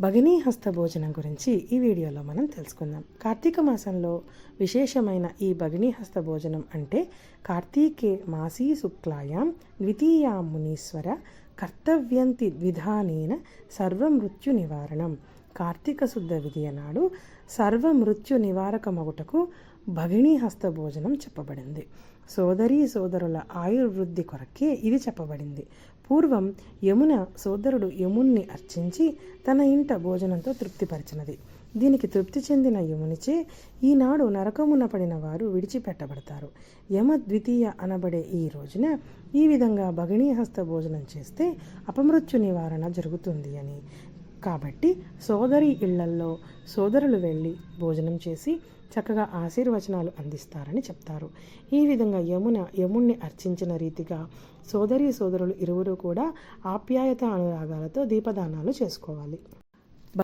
భగినీహస్త భోజనం గురించి ఈ వీడియోలో మనం తెలుసుకుందాం. కార్తీక మాసంలో విశేషమైన ఈ భగినీహస్త భోజనం అంటే కార్తీకే మాసీ శుక్లాయాం ద్వితీయా మునీశ్వర కర్తవ్యంతి విధానేన సర్వమృత్యు నివారణం కార్తీక శుద్ధ విధియ నాడు సర్వమృత్యు నివారకమగుటకు భగిణీ హస్త భోజనం చెప్పబడింది. సోదరీ సోదరుల ఆయుర్వృద్ధి కొరకే ఇది చెప్పబడింది. పూర్వం యమున సోదరుడు యముణ్ణి అర్చించి తన ఇంట భోజనంతో తృప్తిపరిచినది. దీనికి తృప్తి చెందిన యమునిచే ఈనాడు నరకమున పడిన వారు విడిచిపెట్టబడతారు. యమ ద్వితీయ అనబడే ఈ రోజున ఈ విధంగా భగిణీ హస్త భోజనం చేస్తే అపమృత్యు నివారణ జరుగుతుంది అని కాబట్టి సోదరి ఇళ్ళల్లో సోదరులు వెళ్ళి భోజనం చేసి చక్కగా ఆశీర్వచనాలు అందిస్తారని చెప్తారు. ఈ విధంగా యమున యముణ్ణి అర్చించిన రీతిగా సోదరి సోదరులు ఇరువురు కూడా ఆప్యాయత అనురాగాలతో దీపదానాలు చేసుకోవాలి.